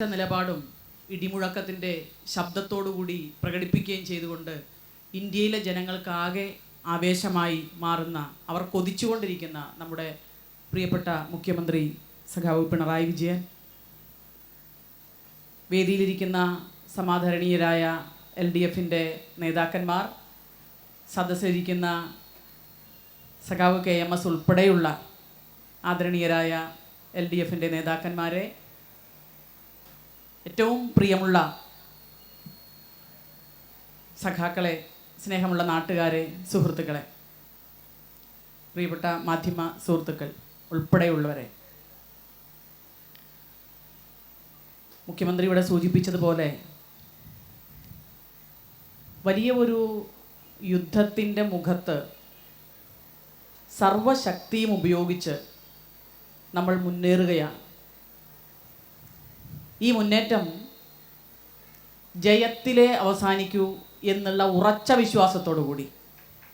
നിലപാടും ഇടിമുഴക്കത്തിന്റെ ശബ്ദത്തോടുകൂടി പ്രകടിപ്പിക്കുകയും ചെയ്തുകൊണ്ട് ഇന്ത്യയിലെ ജനങ്ങൾക്കാകെ ആവേശമായി മാറുന്ന അവർ കൊതിച്ചുകൊണ്ടിരിക്കുന്ന നമ്മുടെ പ്രിയപ്പെട്ട മുഖ്യമന്ത്രി സഖാവ് പിണറായി വിജയൻ വേദിയിലിരിക്കുന്ന സമാധരണീയരായ എൽ ഡി എഫിന്റെ നേതാക്കന്മാർ സദസ്സിലിരിക്കുന്ന സഖാവ് കെ എം എസ് ഉൾപ്പെടെയുള്ള ആദരണീയരായ എൽ ഡി എഫിന്റെ നേതാക്കന്മാരെ ഏറ്റവും പ്രിയമുള്ള സഖാക്കളെ സ്നേഹമുള്ള നാട്ടുകാരെ സുഹൃത്തുക്കളെ പ്രിയപ്പെട്ട മാധ്യമ സുഹൃത്തുക്കൾ ഉൾപ്പെടെയുള്ളവരെ. മുഖ്യമന്ത്രി ഇവിടെ സൂചിപ്പിച്ചതുപോലെ വലിയ ഒരു യുദ്ധത്തിന്റെ മുഖത്ത് സർവശക്തിയും ഉപയോഗിച്ച് നമ്മൾ മുന്നേറുകയാണ്. ഈ മുന്നേറ്റം ജയത്തിലെ അവസാനിക്കൂ എന്നുള്ള ഉറച്ച വിശ്വാസത്തോടു കൂടി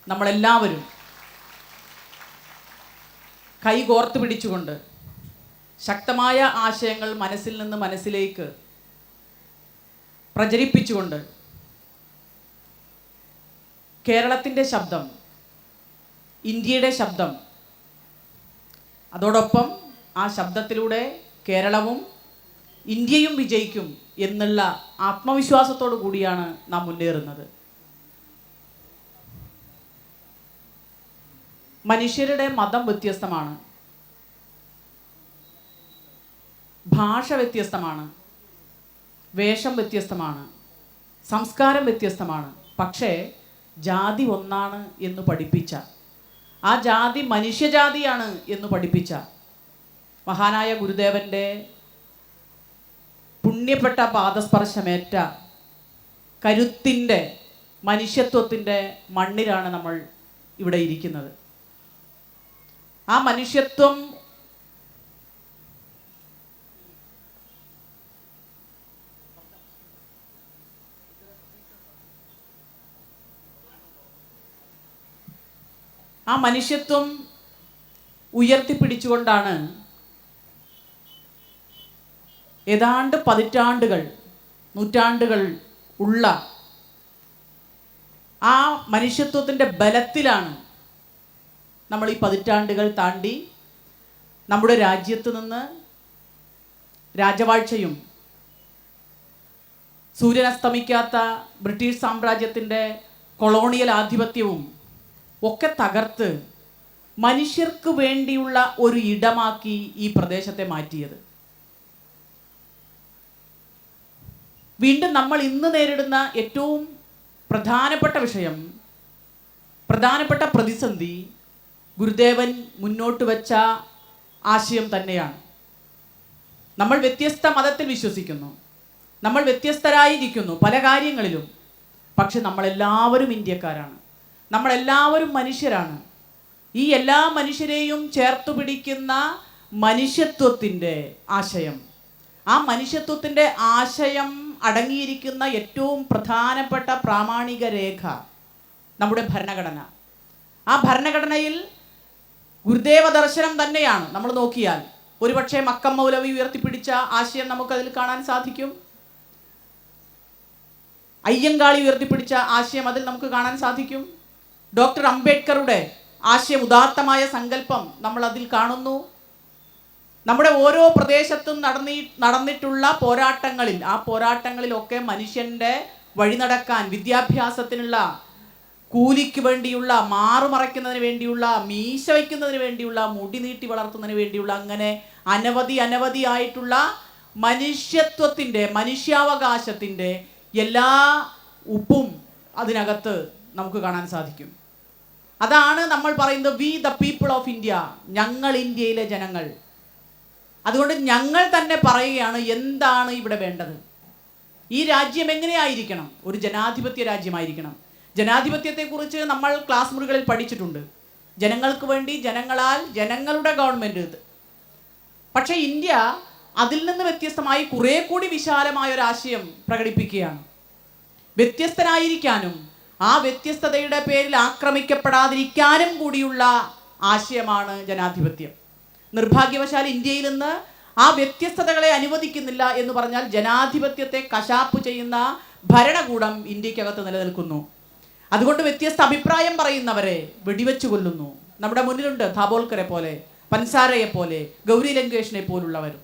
നമ്മളെല്ലാവരും കൈകോർത്ത് പിടിച്ചുകൊണ്ട് ശക്തമായ ആശയങ്ങൾ മനസ്സിൽ നിന്ന് മനസ്സിലേക്ക് പ്രചരിപ്പിച്ചുകൊണ്ട് കേരളത്തിന്റെ ശബ്ദം ഇന്ത്യയുടെ ശബ്ദം അതോടൊപ്പം ആ ശബ്ദത്തിലൂടെ കേരളവും ഇന്ത്യയും വിജയിക്കും എന്നുള്ള ആത്മവിശ്വാസത്തോടു കൂടിയാണ് നാം മുന്നേറുന്നത്. മനുഷ്യരുടെ മതം വ്യത്യസ്തമാണ്. ഭാഷ വ്യത്യസ്തമാണ്. വേഷം വ്യത്യസ്തമാണ്. സംസ്കാരം വ്യത്യസ്തമാണ്. പക്ഷേ ജാതി ഒന്നാണ് എന്ന് പഠിപ്പിച്ച ആ ജാതി മനുഷ്യജാതിയാണ് എന്ന് പഠിപ്പിച്ച മഹാനായ ഗുരുദേവന്റെ പുണ്യപ്പെട്ട പാദസ്പർശമേറ്റ കരുത്തിന്റെ മനുഷ്യത്വത്തിന്റെ മണ്ണിലാണ് നമ്മൾ ഇവിടെ ഇരിക്കുന്നത്. ആ മനുഷ്യത്വം ആ മനുഷ്യത്വം ഉയർത്തിപ്പിടിച്ചുകൊണ്ടാണ് ഏതാണ്ട് പതിറ്റാണ്ടുകൾ നൂറ്റാണ്ടുകൾ ഉള്ള ആ മനുഷ്യത്വത്തിന്റെ ബലത്തിലാണ് നമ്മൾ ഈ പതിറ്റാണ്ടുകൾ താണ്ടി നമ്മുടെ രാജ്യത്ത് നിന്ന് രാജവാഴ്ചയും സൂര്യൻ അസ്തമിക്കാത്ത ബ്രിട്ടീഷ് സാമ്രാജ്യത്തിന്റെ കൊളോണിയൽ ആധിപത്യവും ഒക്കെ തകർത്ത് മനുഷ്യർക്ക് വേണ്ടിയുള്ള ഒരു ഇടമാക്കി ഈ പ്രദേശത്തെ മാറ്റിയത്. വീണ്ടും നമ്മൾ ഇന്ന് നേരിടുന്ന ഏറ്റവും പ്രധാനപ്പെട്ട വിഷയം പ്രധാനപ്പെട്ട പ്രതിസന്ധി ഗുരുദേവൻ മുന്നോട്ട് വച്ച ആശയം തന്നെയാണ്. നമ്മൾ വ്യത്യസ്ത മതത്തിൽ വിശ്വസിക്കുന്നു. നമ്മൾ വ്യത്യസ്തരായിരിക്കുന്നു പല കാര്യങ്ങളിലും. പക്ഷെ നമ്മളെല്ലാവരും ഇന്ത്യക്കാരാണ്. നമ്മളെല്ലാവരും മനുഷ്യരാണ്. ഈ എല്ലാ മനുഷ്യരെയും ചേർത്തു പിടിക്കുന്ന മനുഷ്യത്വത്തിന്റെ ആശയം. ആ മനുഷ്യത്വത്തിന്റെ ആശയം അടങ്ങിയിരിക്കുന്ന ഏറ്റവും പ്രധാനപ്പെട്ട പ്രാമാണിക രേഖ നമ്മുടെ ഭരണഘടന. ആ ഭരണഘടനയിൽ ഗുരുദേവ ദർശനം തന്നെയാണ്. നമ്മൾ നോക്കിയാൽ ഒരുപക്ഷെ മക്കം മൗലവി ഉയർത്തിപ്പിടിച്ച ആശയം നമുക്കതിൽ കാണാൻ സാധിക്കും. അയ്യങ്കാളി ഉയർത്തിപ്പിടിച്ച ആശയം അതിൽ നമുക്ക് കാണാൻ സാധിക്കും. ഡോക്ടർ അംബേദ്കറുടെ ആശയം ഉദാത്തമായ സങ്കല്പം നമ്മൾ അതിൽ കാണുന്നു. നമ്മുടെ ഓരോ പ്രദേശത്തും നടന്നി നടന്നിട്ടുള്ള പോരാട്ടങ്ങളിൽ ആ പോരാട്ടങ്ങളിലൊക്കെ മനുഷ്യന്റെ വഴി നടക്കാൻ വിദ്യാഭ്യാസത്തിനുള്ള കൂലിക്ക് വേണ്ടിയുള്ള മാറുമറയ്ക്കുന്നതിന് വേണ്ടിയുള്ള മീശ വയ്ക്കുന്നതിന് വേണ്ടിയുള്ള മുടി നീട്ടി വളർത്തുന്നതിന് വേണ്ടിയുള്ള അങ്ങനെ അനവധി അനവധി ആയിട്ടുള്ള മനുഷ്യത്വത്തിന്റെ മനുഷ്യാവകാശത്തിന്റെ എല്ലാ ഉപ്പും അതിനകത്ത് നമുക്ക് കാണാൻ സാധിക്കും. അതാണ് നമ്മൾ പറയുന്നത് we the people of India ഞങ്ങൾ ഇന്ത്യയിലെ ജനങ്ങൾ. അതുകൊണ്ട് ഞങ്ങൾ തന്നെ പറയുകയാണ് എന്താണ് ഇവിടെ വേണ്ടത്? ഈ രാജ്യം എങ്ങനെയായിരിക്കണം? ഒരു ജനാധിപത്യ രാജ്യമായിരിക്കണം. ജനാധിപത്യത്തെക്കുറിച്ച് നമ്മൾ ക്ലാസ് മുറികളിൽ പഠിച്ചിട്ടുണ്ട്. ജനങ്ങൾക്ക് വേണ്ടി ജനങ്ങളാൽ ജനങ്ങളുടെ ഗവൺമെന്റ് ഇത്. പക്ഷേ ഇന്ത്യ അതിൽ നിന്ന് വ്യത്യസ്തമായി കുറേ കൂടി വിശാലമായ ഒരു ആശയം പ്രകടിപ്പിക്കുകയാണ്. വ്യത്യസ്തനായിരിക്കാനും ആ വ്യത്യസ്തതയുടെ പേരിൽ ആക്രമിക്കപ്പെടാതിരിക്കാനും കൂടിയുള്ള ആശയമാണ് ജനാധിപത്യം. നിർഭാഗ്യവശാൽ ഇന്ത്യയിൽ നിന്ന് ആ വ്യത്യസ്തതകളെ അനുവദിക്കുന്നില്ല എന്ന് പറഞ്ഞാൽ ജനാധിപത്യത്തെ കശാപ്പ് ചെയ്യുന്ന ഭരണകൂടം ഇന്ത്യക്കകത്ത് നിലനിൽക്കുന്നു. അതുകൊണ്ട് വ്യത്യസ്ത അഭിപ്രായം പറയുന്നവരെ വെടിവെച്ചു കൊല്ലുന്നു നമ്മുടെ മുന്നിലുണ്ട് ധാബോൽക്കറെ പോലെ പൻസാരയെ പോലെ ഗൗരി ലങ്കേഷിനെ പോലുള്ളവരും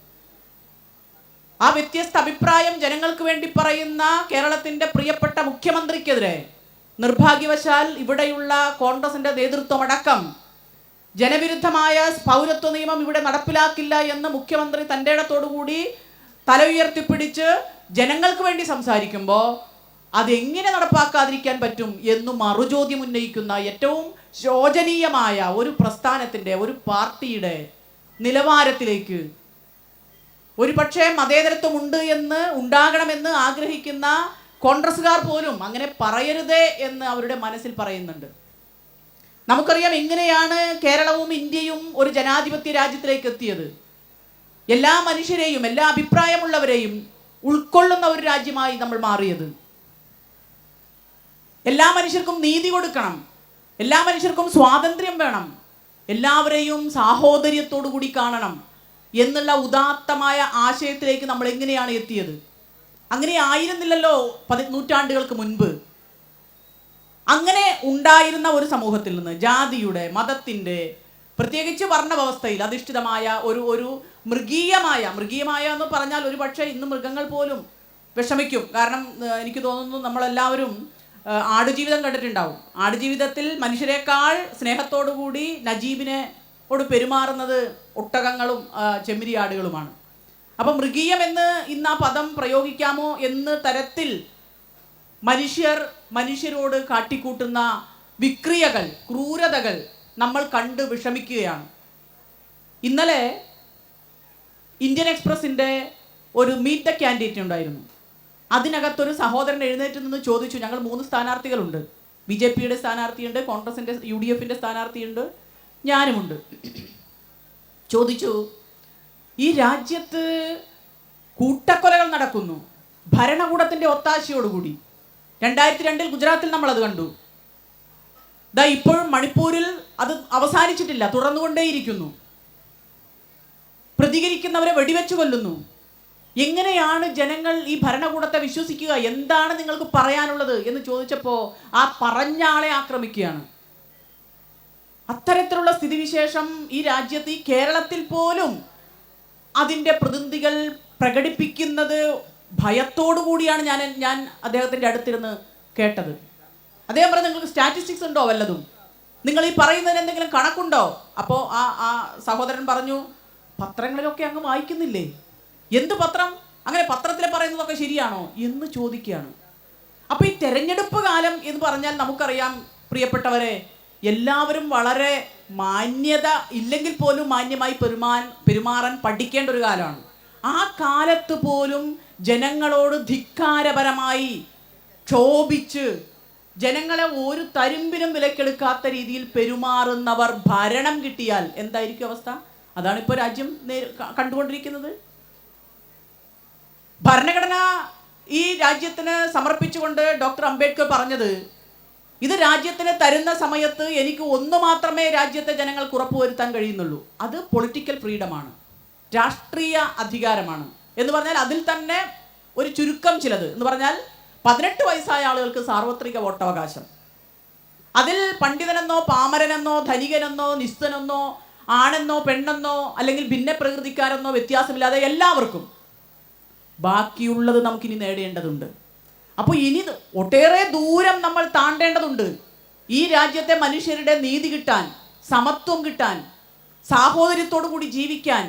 ആ വ്യത്യസ്ത അഭിപ്രായം ജനങ്ങൾക്ക് വേണ്ടി പറയുന്ന കേരളത്തിന്റെ പ്രിയപ്പെട്ട മുഖ്യമന്ത്രിക്കെതിരെ നിർഭാഗ്യവശാൽ ഇവിടെയുള്ള കോൺഗ്രസിന്റെ നേതൃത്വം അടക്കം ജനവിരുദ്ധമായ പൗരത്വ നിയമം ഇവിടെ നടപ്പിലാക്കില്ല എന്ന് മുഖ്യമന്ത്രി തന്റെ ഇടത്തോടുകൂടി തല ഉയർത്തിപ്പിടിച്ച് ജനങ്ങൾക്ക് വേണ്ടി സംസാരിക്കുമ്പോൾ അതെങ്ങനെ നടപ്പാക്കാതിരിക്കാൻ പറ്റും എന്ന് മറുചോദ്യം ഉന്നയിക്കുന്ന ഏറ്റവും ശോചനീയമായ ഒരു പ്രസ്ഥാനത്തിന്റെ ഒരു പാർട്ടിയുടെ നിലവാരത്തിലേക്ക് ഒരു പക്ഷേ മതേതരത്വം ഉണ്ട് എന്ന് ഉണ്ടാകണമെന്ന് ആഗ്രഹിക്കുന്ന കോൺഗ്രസ്സുകാർ പോലും അങ്ങനെ പറയരുതേ എന്ന് അവരുടെ മനസ്സിൽ പറയുന്നുണ്ട്. നമുക്കറിയാം എങ്ങനെയാണ് കേരളവും ഇന്ത്യയും ഒരു ജനാധിപത്യ രാജ്യത്തിലേക്ക് എത്തിയത്. എല്ലാ മനുഷ്യരെയും എല്ലാ അഭിപ്രായമുള്ളവരെയും ഉൾക്കൊള്ളുന്ന ഒരു രാജ്യമായി നമ്മൾ മാറിയത്. എല്ലാ മനുഷ്യർക്കും നീതി കൊടുക്കണം. എല്ലാ മനുഷ്യർക്കും സ്വാതന്ത്ര്യം വേണം. എല്ലാവരെയും സാഹോദര്യത്തോടു കൂടി കാണണം എന്നുള്ള ഉദാത്തമായ ആശയത്തിലേക്ക് നമ്മൾ എങ്ങനെയാണ് എത്തിയത്? അങ്ങനെ ആയിരുന്നില്ലല്ലോ പതി നൂറ്റാണ്ടുകൾക്ക് മുൻപ്. അങ്ങനെ ഉണ്ടായിരുന്ന ഒരു സമൂഹത്തിൽ നിന്ന് ജാതിയുടെ മതത്തിന്റെ പ്രത്യേകിച്ച് വർണവ്യവസ്ഥയിൽ അധിഷ്ഠിതമായ ഒരു ഒരു മൃഗീയമായ മൃഗീയമായ എന്ന് പറഞ്ഞാൽ ഒരു പക്ഷേ ഇന്ന് മൃഗങ്ങൾ പോലും വിഷമിക്കും. കാരണം എനിക്ക് തോന്നുന്നു നമ്മളെല്ലാവരും ആടുജീവിതം കണ്ടിട്ടുണ്ടാവും. ആടുജീവിതത്തിൽ മനുഷ്യരെക്കാൾ സ്നേഹത്തോടുകൂടി നജീബിനെ ഓട് പെരുമാറുന്നത് ഒട്ടകങ്ങളും ചെമ്മിരി ആടുകളുമാണ്. അപ്പം മൃഗീയം എന്ന് ഇന്ന് ആ പദം പ്രയോഗിക്കാമോ എന്ന് തരത്തിൽ മനുഷ്യർ മനുഷ്യരോട് കാട്ടിക്കൂട്ടുന്ന വിക്രിയകൾ ക്രൂരതകൾ നമ്മൾ കണ്ട് വിഷമിക്കുകയാണ്. ഇന്നലെ ഇന്ത്യൻ എക്സ്പ്രസിന്റെ ഒരു മീറ്റ് ദ ക്യാൻഡിഡേറ്റ് ഉണ്ടായിരുന്നു. അതിനകത്തൊരു സഹോദരൻ എഴുന്നേറ്റ് നിന്ന് ചോദിച്ചു ഞങ്ങൾ മൂന്ന് സ്ഥാനാർത്ഥികളുണ്ട്. ബി ജെ പിയുടെ സ്ഥാനാർത്ഥിയുണ്ട് കോൺഗ്രസിന്റെ യു ഡി എഫിന്റെ സ്ഥാനാർത്ഥിയുണ്ട് ഞാനുമുണ്ട്. ചോദിച്ചു ഈ രാജ്യത്ത് കൂട്ടക്കൊലകൾ നടക്കുന്നു. ഭരണകൂടത്തിന്റെ ഒത്താശയോടുകൂടി. രണ്ടായിരത്തി രണ്ടിൽ ഗുജറാത്തിൽ നമ്മൾ അത് കണ്ടു. ദാ ഇപ്പോഴും മണിപ്പൂരിൽ അത് അവസാനിച്ചിട്ടില്ല തുടർന്നുകൊണ്ടേയിരിക്കുന്നു പ്രതികരിക്കുന്നവരെ വെടിവെച്ചു കൊല്ലുന്നു. എങ്ങനെയാണ് ജനങ്ങൾ ഈ ഭരണകൂടത്തെ വിശ്വസിക്കുക? എന്താണ് നിങ്ങൾക്ക് പറയാനുള്ളത് എന്ന് ചോദിച്ചപ്പോൾ ആ പറഞ്ഞ ആളെ ആക്രമിക്കുകയാണ്. അത്തരത്തിലുള്ള സ്ഥിതിവിശേഷം ഈ രാജ്യത്ത് ഈ കേരളത്തിൽ പോലും അതിന്റെ പ്രതിനിധികൾ പ്രകടിപ്പിക്കുന്നത് ഭയത്തോടു കൂടിയാണ് ഞാൻ ഞാൻ അദ്ദേഹത്തിന്റെ അടുത്തിരുന്ന് കേട്ടത്. അദ്ദേഹം പറഞ്ഞു നിങ്ങൾക്ക് സ്റ്റാറ്റിസ്റ്റിക്സ് ഉണ്ടോ വല്ലതും? നിങ്ങൾ ഈ പറയുന്നതിന് എന്തെങ്കിലും കണക്കുണ്ടോ? അപ്പോൾ ആ ആ സഹോദരൻ പറഞ്ഞു പത്രങ്ങളിലൊക്കെ അങ്ങ് വായിക്കുന്നില്ലേ? എന്ത് പത്രം? അങ്ങനെ പത്രത്തിൽ പറയുന്നതൊക്കെ ശരിയാണോ എന്ന് ചോദിക്കുകയാണ്. അപ്പോൾ ഈ തെരഞ്ഞെടുപ്പ് കാലം എന്ന് പറഞ്ഞാൽ നമുക്കറിയാം പ്രിയപ്പെട്ടവരെ എല്ലാവരും വളരെ മാന്യത ഇല്ലെങ്കിൽ പോലും മാന്യമായി പെരുമാൻ പെരുമാറാൻ പഠിക്കേണ്ട ഒരു കാലമാണ്. ആ കാലത്ത് പോലും ജനങ്ങളോട് ധിക്കാരപരമായി ക്ഷോഭിച്ച് ജനങ്ങളെ ഒരു തരുമ്പിനും വിലക്കെടുക്കാത്ത രീതിയിൽ പെരുമാറുന്നവർ ഭരണം കിട്ടിയാൽ എന്തായിരിക്കും അവസ്ഥ? അതാണ് ഇപ്പോൾ രാജ്യം കണ്ടുകൊണ്ടിരിക്കുന്നത്. ഭരണഘടന ഈ രാജ്യത്തിന് സമർപ്പിച്ചുകൊണ്ട് ഡോക്ടർ അംബേദ്കർ പറഞ്ഞത് ഇത് രാജ്യത്തിന് തരുന്ന സമയത്ത് എനിക്ക് ഒന്ന് മാത്രമേ രാജ്യത്തെ ജനങ്ങൾക്ക് ഉറപ്പുവരുത്താൻ കഴിയുന്നുള്ളൂ. അത് പൊളിറ്റിക്കൽ ഫ്രീഡമാണ് രാഷ്ട്രീയ അധികാരമാണ്. എന്ന് പറഞ്ഞാൽ അതിൽ തന്നെ ഒരു ചുരുക്കം ചിലത് എന്ന് പറഞ്ഞാൽ പതിനെട്ട് വയസ്സായ ആളുകൾക്ക് സാർവത്രിക വോട്ടവകാശം. അതിൽ പണ്ഡിതനെന്നോ പാമരനെന്നോ ധനികനെന്നോ നിസ്തനെന്നോ ആണെന്നോ പെണ്ണെന്നോ അല്ലെങ്കിൽ ഭിന്ന പ്രകൃതിക്കാരെന്നോ വ്യത്യാസമില്ലാതെ എല്ലാവർക്കും ബാക്കിയുള്ളത് നമുക്കിനി നേടേണ്ടതുണ്ട്. അപ്പോൾ ഇനി ഒട്ടേറെ ദൂരം നമ്മൾ താണ്ടേണ്ടതുണ്ട്. ഈ രാജ്യത്തെ മനുഷ്യരുടെ നീതി കിട്ടാൻ സമത്വം കിട്ടാൻ സാഹോദര്യത്തോടു കൂടി ജീവിക്കാൻ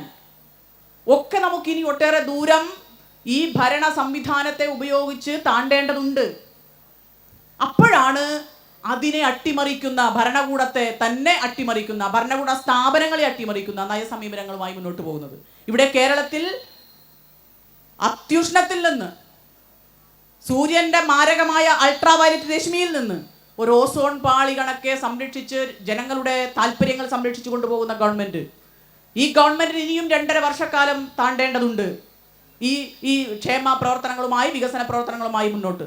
ഒക്കെ നമുക്കിനി ഒട്ടേറെ ദൂരം ഈ ഭരണ സംവിധാനത്തെ ഉപയോഗിച്ച് താണ്ടേണ്ടതുണ്ട്. അപ്പോഴാണ് അതിനെ അട്ടിമറിക്കുന്ന ഭരണകൂടത്തെ തന്നെ അട്ടിമറിക്കുന്ന ഭരണകൂട സ്ഥാപനങ്ങളെ അട്ടിമറിക്കുന്ന നയസമീപനങ്ങളുമായി മുന്നോട്ട് പോകുന്നത്. ഇവിടെ കേരളത്തിൽ അത്യുഷ്ണത്തിൽ നിന്ന് സൂര്യന്റെ മാരകമായ അൾട്രാവയലറ്റ് രശ്മിയിൽ നിന്ന് ഒരു ഓസോൺ പാളി കണക്കെ സംരക്ഷിച്ച് ജനങ്ങളുടെ താല്പര്യങ്ങൾ സംരക്ഷിച്ചു കൊണ്ടുപോകുന്ന ഗവൺമെന്റ്. ഈ ഗവൺമെന്റിന് ഇനിയും രണ്ടര വർഷക്കാലം താണ്ടേണ്ടതുണ്ട്. ഈ ഈ ക്ഷേമ പ്രവർത്തനങ്ങളുമായി വികസന പ്രവർത്തനങ്ങളുമായി മുന്നോട്ട്.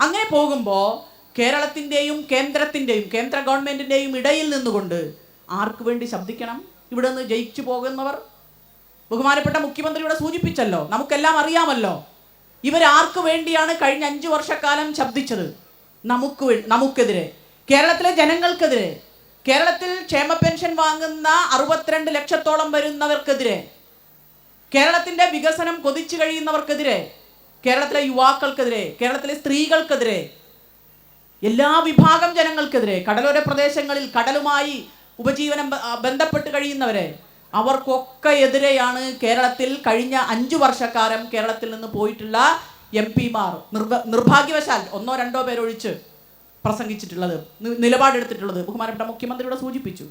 അങ്ങനെ പോകുമ്പോൾ കേരളത്തിന്റെയും കേന്ദ്രത്തിന്റെയും കേന്ദ്ര ഗവൺമെന്റിന്റെയും ഇടയിൽ നിന്നുകൊണ്ട് ആർക്ക് വേണ്ടി ശബ്ദിക്കണം? ഇവിടെ നിന്ന് ജയിച്ചു പോകുന്നവർ? ബഹുമാനപ്പെട്ട മുഖ്യമന്ത്രി ഇവിടെ സൂചിപ്പിച്ചല്ലോ നമുക്കെല്ലാം അറിയാമല്ലോ. ഇവരാർക്ക് വേണ്ടിയാണ് കഴിഞ്ഞ അഞ്ച് വർഷക്കാലം ശബ്ദിച്ചത്. നമുക്ക് നമുക്കെതിരെ. കേരളത്തിലെ ജനങ്ങൾക്കെതിരെ. കേരളത്തിൽ ക്ഷേമ പെൻഷൻ വാങ്ങുന്ന അറുപത്തിരണ്ട് ലക്ഷത്തോളം വരുന്നവർക്കെതിരെ. കേരളത്തിന്റെ വികസനം കൊതിച്ചു കഴിയുന്നവർക്കെതിരെ കേരളത്തിലെ യുവാക്കൾക്കെതിരെ കേരളത്തിലെ സ്ത്രീകൾക്കെതിരെ എല്ലാ വിഭാഗം ജനങ്ങൾക്കെതിരെ കടലോര പ്രദേശങ്ങളിൽ കടലുമായി ഉപജീവനം ബന്ധപ്പെട്ട് കഴിയുന്നവരെ അവർക്കൊക്കെ എതിരെയാണ് കേരളത്തിൽ കഴിഞ്ഞ അഞ്ചു വർഷക്കാലം കേരളത്തിൽ നിന്ന് പോയിട്ടുള്ള എം പിമാർ. നിർഭ നിർഭാഗ്യവശാൽ ഒന്നോ രണ്ടോ പേരൊഴിച്ച് പ്രസംഗിച്ചിട്ടുള്ളത് നിലപാടെടുത്തിട്ടുള്ളത് ബഹുമാനപ്പെട്ട മുഖ്യമന്ത്രിയുടെ സൂചിപ്പിച്ചു.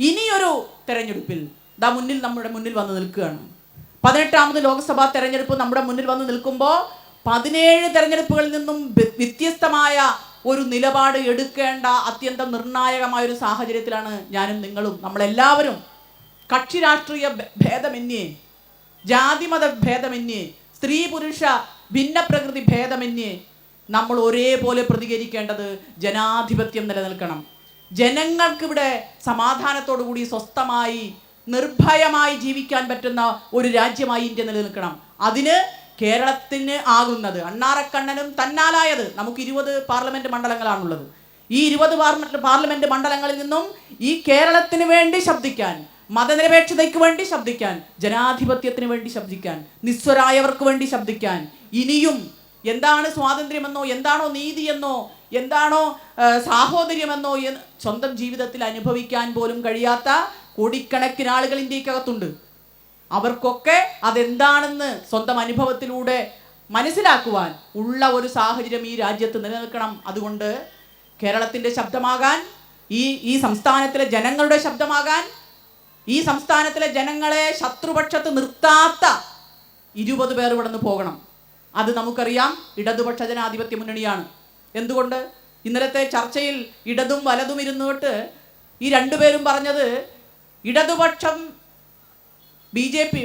ഇനിയൊരു തെരഞ്ഞെടുപ്പിൽ ദാ മുന്നിൽ നമ്മുടെ മുന്നിൽ വന്ന് നിൽക്കുകയാണ്. പതിനെട്ടാമത് ലോക്സഭാ തെരഞ്ഞെടുപ്പ് നമ്മുടെ മുന്നിൽ വന്ന് നിൽക്കുമ്പോൾ പതിനേഴ് തെരഞ്ഞെടുപ്പുകളിൽ നിന്നും വ്യ- വ്യത്യസ്തമായ ഒരു നിലപാട് എടുക്കേണ്ട അത്യന്തം നിർണായകമായ ഒരു സാഹചര്യത്തിലാണ് ഞാനും നിങ്ങളും. നമ്മളെല്ലാവരും കക്ഷി രാഷ്ട്രീയ ഭേദമന്യേ ജാതിമത ഭേദമന്യേ സ്ത്രീ പുരുഷ ഭിന്നപ്രകൃതി ഭേദമന്യേ നമ്മൾ ഒരേപോലെ പ്രതികരിക്കേണ്ടത് ജനാധിപത്യം നിലനിൽക്കണം. ജനങ്ങൾക്കിവിടെ സമാധാനത്തോടു കൂടി സ്വസ്ഥമായി നിർഭയമായി ജീവിക്കാൻ പറ്റുന്ന ഒരു രാജ്യമായി ഇന്ത്യ നിലനിൽക്കണം. അതിന് കേരളത്തിന് ആകുന്നത് അണ്ണാറക്കണ്ണനും തന്നാലായത് നമുക്ക് ഇരുപത് പാർലമെന്റ് മണ്ഡലങ്ങളാണുള്ളത്. ഈ ഇരുപത് പാർലമെന്റ് പാർലമെന്റ് മണ്ഡലങ്ങളിൽ നിന്നും ഈ കേരളത്തിന് വേണ്ടി ശബ്ദിക്കാൻ മതനിരപേക്ഷതയ്ക്ക് വേണ്ടി ശബ്ദിക്കാൻ ജനാധിപത്യത്തിന് വേണ്ടി ശബ്ദിക്കാൻ നിസ്വരായവർക്ക് വേണ്ടി ശബ്ദിക്കാൻ ഇനിയും എന്താണ് സ്വാതന്ത്ര്യമെന്നോ എന്താണോ നീതിയെന്നോ എന്താണോ സാഹോദര്യമെന്നോ സ്വന്തം ജീവിതത്തിൽ അനുഭവിക്കാൻ പോലും കഴിയാത്ത കോടിക്കണക്കിന് ആളുകൾ ഇന്ത്യക്കകത്തുണ്ട്. അവർക്കൊക്കെ അതെന്താണെന്ന് സ്വന്തം അനുഭവത്തിലൂടെ മനസ്സിലാക്കുവാൻ ഉള്ള ഒരു സാഹചര്യം ഈ രാജ്യത്ത് നിലനിൽക്കണം. അതുകൊണ്ട് കേരളത്തിന്റെ ശബ്ദമാകാൻ ഈ ഈ സംസ്ഥാനത്തിലെ ജനങ്ങളുടെ ശബ്ദമാകാൻ ഈ സംസ്ഥാനത്തിലെ ജനങ്ങളെ ശത്രുപക്ഷത്ത് നിർത്താത്ത ഇരുപത് പേർ ഇവിടെ നിന്ന് പോകണം. അത് നമുക്കറിയാം ഇടതുപക്ഷ ജനാധിപത്യ മുന്നണിയാണ്. എന്തുകൊണ്ട്? ഇന്നലത്തെ ചർച്ചയിൽ ഇടതും വലതും ഇരുന്നിട്ട് ഈ രണ്ടുപേരും പറഞ്ഞത് ഇടതുപക്ഷം B J P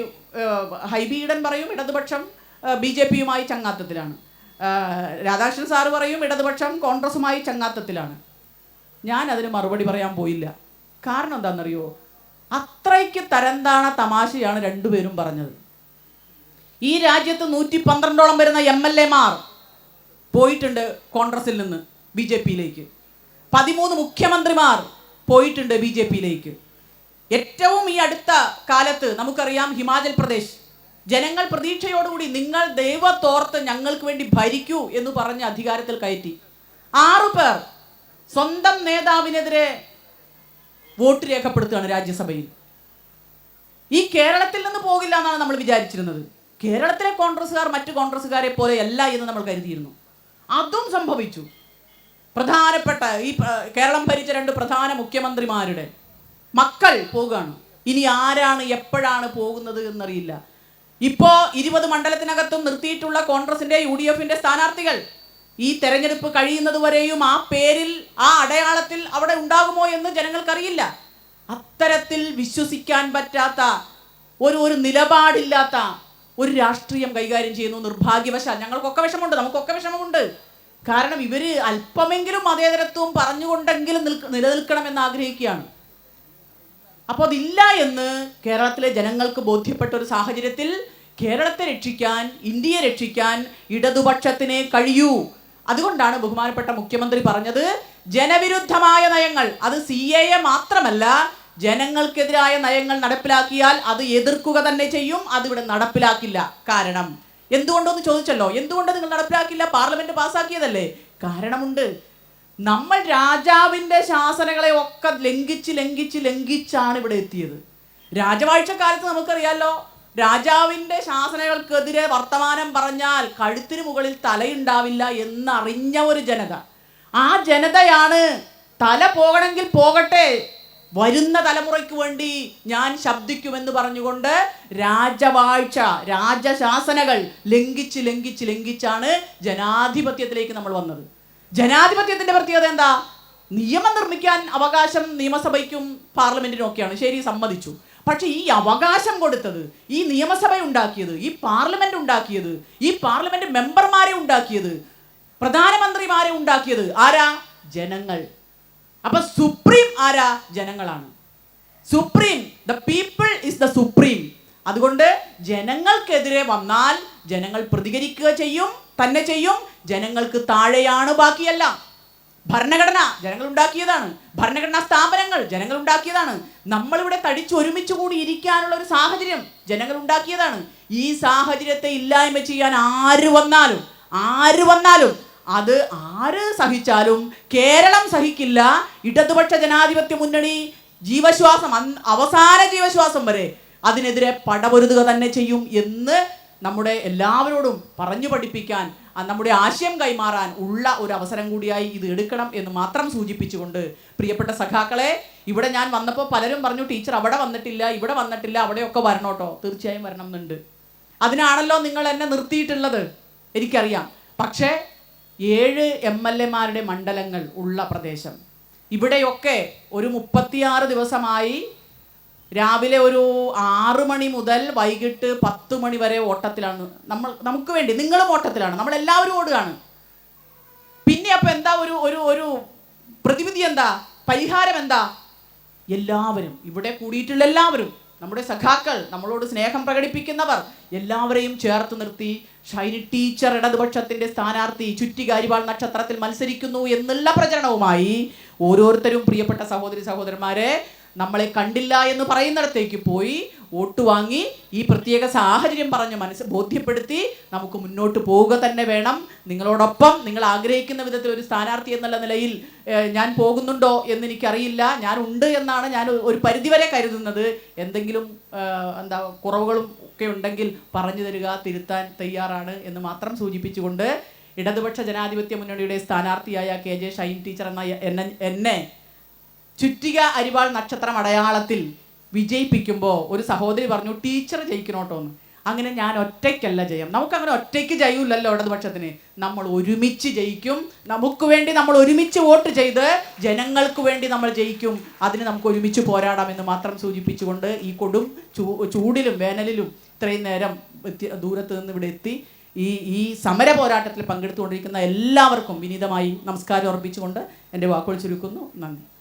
Hibi Eden പറയും ഇടതുപക്ഷം ബി ജെ പിയുമായി ചങ്ങാത്തത്തിലാണ്. രാധാകൃഷ്ണൻ സാറ് പറയും ഇടതുപക്ഷം കോൺഗ്രസുമായി ചങ്ങാത്തത്തിലാണ്. ഞാൻ അതിന് മറുപടി പറയാൻ പോയില്ല. കാരണം എന്താണെന്നറിയോ? അത്രയ്ക്ക് തരംതാണ തമാശയാണ് രണ്ടുപേരും പറഞ്ഞത്. ഈ രാജ്യത്ത് നൂറ്റി പന്ത്രണ്ടോളം വരുന്ന എം എൽ എമാർ പോയിട്ടുണ്ട് കോൺഗ്രസിൽ നിന്ന് ബി ജെ പിയിലേക്ക്. പതിമൂന്ന് മുഖ്യമന്ത്രിമാർ പോയിട്ടുണ്ട് ബി ജെ പിയിലേക്ക്. ഏറ്റവും ഈ അടുത്ത കാലത്ത് നമുക്കറിയാം ഹിമാചൽ പ്രദേശ്. ജനങ്ങൾ പ്രതീക്ഷയോടുകൂടി നിങ്ങൾ ദൈവത്തോർത്ത് ഞങ്ങൾക്ക് വേണ്ടി ഭരിക്കൂ എന്ന് പറഞ്ഞ് അധികാരത്തിൽ കയറ്റി. ആറു പേർ സ്വന്തം നേതാവിനെതിരെ വോട്ട് രേഖപ്പെടുത്തുകയാണ് രാജ്യസഭയിൽ. ഈ കേരളത്തിൽ നിന്ന് പോകില്ല എന്നാണ് നമ്മൾ വിചാരിച്ചിരുന്നത്. കേരളത്തിലെ കോൺഗ്രസ്സുകാർ മറ്റു കോൺഗ്രസ്സുകാരെ പോലെ അല്ല എന്ന് നമ്മൾ കരുതിയിരുന്നു. അതും സംഭവിച്ചു. പ്രധാനപ്പെട്ട ഈ കേരളം ഭരിച്ച രണ്ട് പ്രധാന മുഖ്യമന്ത്രിമാരുടെ മക്കൾ പോകുകയാണ് ഇനി ആരാണ് എപ്പോഴാണ് പോകുന്നത് എന്നറിയില്ല. ഇപ്പോ ഇരുപത് മണ്ഡലത്തിനകത്തും നിർത്തിയിട്ടുള്ള കോൺഗ്രസിന്റെ യു ഡി എഫിന്റെ സ്ഥാനാർത്ഥികൾ ഈ തെരഞ്ഞെടുപ്പ് കഴിയുന്നത് വരെയും ആ പേരിൽ ആ അടയാളത്തിൽ അവിടെ ഉണ്ടാകുമോ എന്ന് ജനങ്ങൾക്കറിയില്ല. അത്തരത്തിൽ വിശ്വസിക്കാൻ പറ്റാത്ത ഒരു ഒരു നിലപാടില്ലാത്ത ഒരു രാഷ്ട്രീയം കൈകാര്യം ചെയ്യുന്നു നിർഭാഗ്യവശാൽ. ഞങ്ങൾക്കൊക്കെ വിഷമമുണ്ട് നമുക്കൊക്കെ വിഷമമുണ്ട്. കാരണം ഇവർ അല്പമെങ്കിലും മതേതരത്വം പറഞ്ഞുകൊണ്ടെങ്കിലും നിലനിൽക്കണം എന്ന് ആഗ്രഹിക്കുകയാണ്. അപ്പോൾ അതില്ല എന്ന് കേരളത്തിലെ ജനങ്ങൾക്ക് ബോധ്യപ്പെട്ട ഒരു സാഹചര്യത്തിൽ കേരളത്തെ രക്ഷിക്കാൻ ഇന്ത്യയെ രക്ഷിക്കാൻ ഇടതുപക്ഷത്തിനെ കഴിയൂ. അതുകൊണ്ടാണ് ബഹുമാനപ്പെട്ട മുഖ്യമന്ത്രി പറഞ്ഞത് ജനവിരുദ്ധമായ നയങ്ങൾ അത് സി എ എ മാത്രമല്ല ജനങ്ങൾക്കെതിരായ നയങ്ങൾ നടപ്പിലാക്കിയാൽ അത് എതിർക്കുക തന്നെ ചെയ്യും അതിവിടെ നടപ്പിലാക്കില്ല. കാരണം എന്തുകൊണ്ടെന്ന് ചോദിച്ചല്ലോ? എന്തുകൊണ്ട് നിങ്ങൾ നടപ്പിലാക്കില്ല പാർലമെന്റ് പാസ്സാക്കിയതല്ലേ? കാരണമുണ്ട്. നമ്മൾ രാജാവിന്റെ ശാസനകളെ ഒക്കെ ലംഘിച്ച് ലംഘിച്ച് ലംഘിച്ചാണ് ഇവിടെ എത്തിയത്. രാജവാഴ്ച രാജവാഴ്ചക്കാലത്ത് നമുക്കറിയാലോ രാജാവിന്റെ ശാസനകൾക്കെതിരെ വർത്തമാനം പറഞ്ഞാൽ കഴുത്തിന് മുകളിൽ തലയുണ്ടാവില്ല എന്നറിഞ്ഞ ഒരു ജനത. ആ ജനതയാണ് തല പോകണമെങ്കിൽ പോകട്ടെ വരുന്ന തലമുറയ്ക്ക് വേണ്ടി ഞാൻ ശബ്ദിക്കുമെന്ന് പറഞ്ഞുകൊണ്ട് രാജവാഴ്ച രാജശാസനകൾ ലംഘിച്ച് ലംഘിച്ച് ലംഘിച്ചാണ് ജനാധിപത്യത്തിലേക്ക് നമ്മൾ വന്നത്. ജനാധിപത്യത്തിന്റെ പ്രത്യേകത എന്താ? നിയമം നിർമ്മിക്കാൻ അവകാശം നിയമസഭയ്ക്കും പാർലമെന്റിനും ഒക്കെയാണ്. ശരി സമ്മതിച്ചു. പക്ഷെ ഈ അവകാശം കൊടുത്തത് ഈ നിയമസഭ ഉണ്ടാക്കിയത് ഈ പാർലമെന്റ് ഉണ്ടാക്കിയത് ഈ പാർലമെന്റ് മെമ്പർമാരെ ഉണ്ടാക്കിയത് പ്രധാനമന്ത്രിമാരെ ഉണ്ടാക്കിയത് ആരാ? ജനങ്ങൾ. അപ്പൊ സുപ്രീം ആരാ? ജനങ്ങളാണ്. Supreme the people is the supreme അതുകൊണ്ട് ജനങ്ങൾക്കെതിരെ വന്നാൽ ജനങ്ങൾ പ്രതികരിക്കുക ചെയ്യും തന്നെ ചെയ്യും. ജനങ്ങൾക്ക് താഴെയാണ് ബാക്കിയല്ല. ഭരണഘടന ജനങ്ങൾ ഉണ്ടാക്കിയതാണ് ഭരണഘടനാ സ്ഥാപനങ്ങൾ ജനങ്ങൾ ഉണ്ടാക്കിയതാണ് നമ്മളിവിടെ തടിച്ച് ഒരുമിച്ച് കൂടി ഇരിക്കാനുള്ള ഒരു സാഹചര്യം ജനങ്ങൾ ഉണ്ടാക്കിയതാണ് ഈ സാഹചര്യത്തെ ഇല്ലായ്മ ചെയ്യാൻ ആര് വന്നാലും ആര് വന്നാലും അത് ആര് സഹിച്ചാലും കേരളം സഹിക്കില്ല. ഇടതുപക്ഷ ജനാധിപത്യ മുന്നണി ജീവശ്വാസം അവസാന ജീവശ്വാസം വരെ അതിനെതിരെ പടപൊരുതുക തന്നെ ചെയ്യും എന്ന് നമ്മുടെ എല്ലാവരോടും പറഞ്ഞു പഠിപ്പിക്കാൻ നമ്മുടെ ആശയം കൈമാറാൻ ഉള്ള ഒരു അവസരം കൂടിയായി ഇത് എടുക്കണം എന്ന് മാത്രം സൂചിപ്പിച്ചുകൊണ്ട് പ്രിയപ്പെട്ട സഖാക്കളെ ഇവിടെ ഞാൻ വന്നപ്പോൾ പലരും പറഞ്ഞു ടീച്ചർ അവിടെ വന്നിട്ടില്ല ഇവിടെ വന്നിട്ടില്ല അവിടെയൊക്കെ വരണോട്ടോ തീർച്ചയായും വരണം എന്നുണ്ട്. അതിനാണല്ലോ നിങ്ങൾ എന്നെ നിർത്തിയിട്ടുള്ളത്. എനിക്കറിയാം. പക്ഷേ ഏഴ് എം എൽ എമാരുടെ മണ്ഡലങ്ങൾ ഉള്ള പ്രദേശം. ഇവിടെയൊക്കെ ഒരു മുപ്പത്തിയാറ് ദിവസമായി രാവിലെ ഒരു ആറ് മണി മുതൽ വൈകിട്ട് പത്ത് മണി വരെ ഓട്ടത്തിലാണ്. നമ്മൾ നമുക്ക് വേണ്ടി നിങ്ങളും ഓട്ടത്തിലാണ്. നമ്മൾ എല്ലാവരും ഓടുകയാണ്. പിന്നെ അപ്പൊ എന്താ ഒരു ഒരു ഒരു പ്രതിവിധി എന്താ? പരിഹാരം എന്താ? എല്ലാവരും ഇവിടെ കൂടിയിട്ടുള്ള എല്ലാവരും നമ്മുടെ സഖാക്കൾ നമ്മളോട് സ്നേഹം പ്രകടിപ്പിക്കുന്നവർ എല്ലാവരെയും ചേർത്ത് നിർത്തി ഷൈനി ടീച്ചർ ഇടതുപക്ഷത്തിന്റെ സ്ഥാനാർത്ഥി ചുറ്റികാരിവാൾ നക്ഷത്രത്തിൽ മത്സരിക്കുന്നു എന്നുള്ള പ്രചരണവുമായി ഓരോരുത്തരും പ്രിയപ്പെട്ട സഹോദരി സഹോദരന്മാരെ നമ്മളെ കണ്ടില്ല എന്ന് പറയുന്നിടത്തേക്ക് പോയി വോട്ട് വാങ്ങി ഈ പ്രത്യേക സാഹചര്യം പറഞ്ഞ് മനസ്സ് ബോധ്യപ്പെടുത്തി നമുക്ക് മുന്നോട്ട് പോവുക തന്നെ വേണം. നിങ്ങളോടൊപ്പം നിങ്ങൾ ആഗ്രഹിക്കുന്ന വിധത്തിൽ ഒരു സ്ഥാനാർത്ഥി എന്നുള്ള നിലയിൽ ഞാൻ പോകുന്നുണ്ടോ എന്ന് എനിക്കറിയില്ല ഞാൻ ഉണ്ട് എന്നാണ് ഞാൻ ഒരു പരിധിവരെ കരുതുന്നത്. എന്തെങ്കിലും എന്താ കുറവുകളും ഒക്കെ ഉണ്ടെങ്കിൽ പറഞ്ഞു തരിക തിരുത്താൻ തയ്യാറാണ് എന്ന് മാത്രം സൂചിപ്പിച്ചുകൊണ്ട് ഇടതുപക്ഷ ജനാധിപത്യ മുന്നണിയുടെ സ്ഥാനാർത്ഥിയായ കെ ജെ ഷൈൻ ടീച്ചർ എന്ന എന്നെ ചുറ്റിക അരിവാൾ നക്ഷത്രം അടയാളത്തിൽ വിജയിപ്പിക്കുമ്പോൾ ഒരു സഹോദരി പറഞ്ഞു ടീച്ചർ ജയിക്കണോട്ടോ എന്ന് അങ്ങനെ ഞാൻ ഒറ്റയ്ക്കല്ല ജയം. നമുക്കങ്ങനെ ഒറ്റയ്ക്ക് ജയമില്ലല്ലോ ഇടതുപക്ഷത്തിന്. നമ്മൾ ഒരുമിച്ച് ജയിക്കും. നമുക്ക് വേണ്ടി നമ്മൾ ഒരുമിച്ച് വോട്ട് ചെയ്ത് ജനങ്ങൾക്ക് വേണ്ടി നമ്മൾ ജയിക്കും. അതിന് നമുക്ക് ഒരുമിച്ച് പോരാടാമെന്ന് മാത്രം സൂചിപ്പിച്ചുകൊണ്ട് ഈ കൊടും ചൂടിലും വേനലിലും ഇത്രയും നേരം ദൂരത്ത് നിന്ന് ഇവിടെ എത്തി ഈ ഈ സമര പോരാട്ടത്തിൽ പങ്കെടുത്തുകൊണ്ടിരിക്കുന്ന എല്ലാവർക്കും വിനീതമായി നമസ്കാരം അർപ്പിച്ചുകൊണ്ട് എന്റെ വാക്കുകൾ ചുരുക്കുന്നു. നന്ദി.